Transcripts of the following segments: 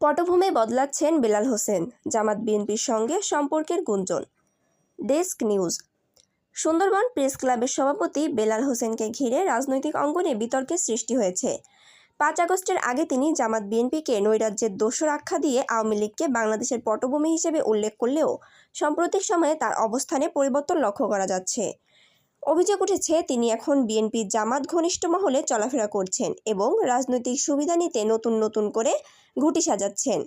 পটভূমে বদলাচ্ছেন বেলাল হোসেন, জামাত বিএনপির সঙ্গে সম্পর্কের গুঞ্জন। Desk news. সুন্দরবন প্রেস ক্লাবের সভাপতি বেলাল হোসেনকে ঘিরে রাজনৈতিক অঙ্গনে বিতর্কের সৃষ্টি হয়েছে। পাঁচ আগস্টের আগে তিনি জামাত বিএনপিকে নৈরাজ্যের দোষর আখ্যা দিয়ে আওয়ামী লীগকে বাংলাদেশের পটভূমি হিসেবে উল্লেখ করলেও সাম্প্রতিক সময়ে তার অবস্থানে পরিবর্তন লক্ষ্য করা যাচ্ছে। অভিযোগ উঠেছে, তিনি এখন বিএনপি জামাত ঘনিষ্ঠ মহলে চলাফেরা করছেন এবং রাজনৈতিক সুবিধা নিতে নতুন নতুন করে ঘুটি সাজাচ্ছেন।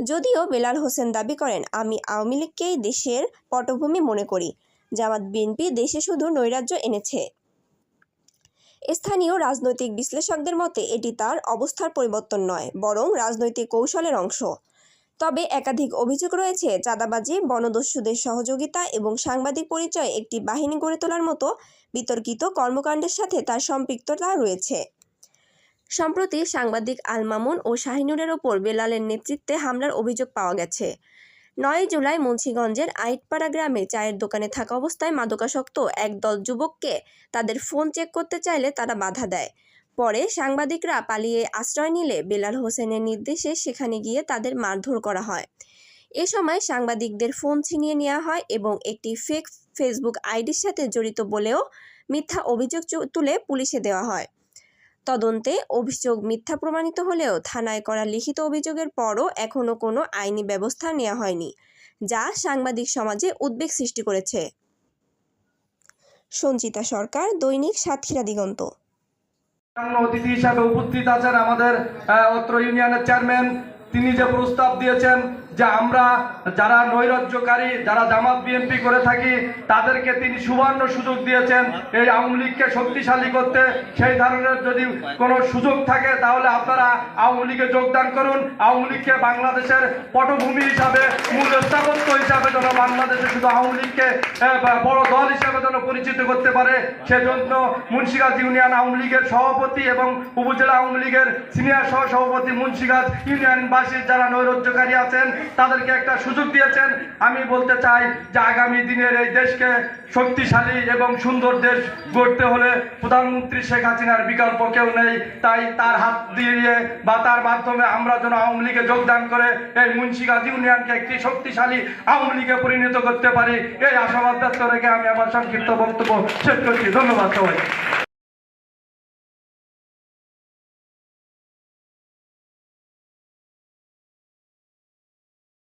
যদিও বেলাল হোসেন দাবি করেন, আমি আওয়ামী লীগকেই দেশের পটভূমি মনে করি, জামাত বিএনপি দেশে শুধু নৈরাজ্য এনেছে। স্থানীয় রাজনৈতিক বিশ্লেষকদের মতে, এটি তার অবস্থার পরিবর্তন নয়, বরং রাজনৈতিক কৌশলের অংশ। তবে একাধিক অভিযোগ রয়েছে, চাঁদাবাজি, বনদস্যুদের সহযোগিতা এবং সাংবাদিক পরিচয় একটি বাহিনী গড়ে তোলার মতো বিতর্কিত কর্মকাণ্ডের সাথে তার সম্পৃক্ততা রয়েছে। সম্প্রতি সাংবাদিক আল মামুন ও শাহিনুরের ওপর বেলালের নেতৃত্বে হামলার অভিযোগ পাওয়া গেছে। নয় জুলাই মুন্সীগঞ্জের আইটপাড়া গ্রামে চায়ের দোকানে থাকা অবস্থায় মাদকাসক্ত একদল যুবককে তাদের ফোন চেক করতে চাইলে তারা বাধা দেয়। পরে সাংবাদিকরা পালিয়ে আশ্রয় নিলে বেলাল হোসেনের নির্দেশে সেখানে গিয়ে তাদের মারধর করা হয়। এ সময় সাংবাদিকদের ফোন ছিনিয়ে নেওয়া হয় এবং একটি ফেক ফেসবুক আইডির সাথে জড়িত বলেও মিথ্যা অভিযোগ তুলে পুলিশে দেওয়া হয়। তদন্তে অভিযোগ মিথ্যা প্রমাণিত হলেও থানায় করা লিখিত অভিযোগের পরও এখনও কোনো আইনি ব্যবস্থা নেওয়া হয়নি, যা সাংবাদিক সমাজে উদ্বেগ সৃষ্টি করেছে। সঞ্চিতা সরকার, দৈনিক সাতক্ষীরা দিগন্ত। অতিথি হিসাবে উপস্থিত আছেন আমাদের অত্র ইউনিয়নের চেয়ারম্যান তিনি যে প্রস্তাব দিয়েছেন যে আমরা যারা নৈরাজ্যকারী, যারা জামাত বিএনপি করে থাকি, তাদেরকে তিনি সুবর্ণ সুযোগ দিয়েছেন। এই আওয়ামী লীগকে শক্তিশালী করতে। সেই ধরনের যদি কোনো সুযোগ থাকে, তাহলে আপনারা আওয়ামী লীগে যোগদান করুন। আওয়ামী লীগকে বাংলাদেশের পটভূমি হিসাবে, মূল স্থাপত্য হিসাবে যেন বাংলাদেশে শুধু আওয়ামী লীগকে বড় দল হিসাবে যেন পরিচিত করতে পারে, সেজন্য মুন্সিগঞ্জ ইউনিয়ন আওয়ামী লীগের সভাপতি এবং উপজেলা আওয়ামী লীগের সিনিয়র সহ সভাপতি মুন্সিগঞ্জ ইউনিয়নবাসীর যারা নৈরাজ্যকারী আছেন, তাদেরকে একটা সুযোগ দিয়েছেন। আমি বলতে চাই যে আগামী দিনের এই দেশকে শক্তিশালী এবং সুন্দর দেশ গড়তে হলে প্রধানমন্ত্রী শেখ হাসিনার বিকল্প কেউ নেই। তাই তার হাত দিয়ে বা তার মাধ্যমে আমরা যেন আওয়ামী লীগে যোগদান করে এই মুন্সিগঞ্জ ইউনিয়নকে একটি শক্তিশালী আওয়ামী লীগে পরিণত করতে পারি। এই আশাবাদ ব্যক্ত রেখে আমি আমার সংক্ষিপ্ত বক্তব্য শেষ করছি। ধন্যবাদ সবাই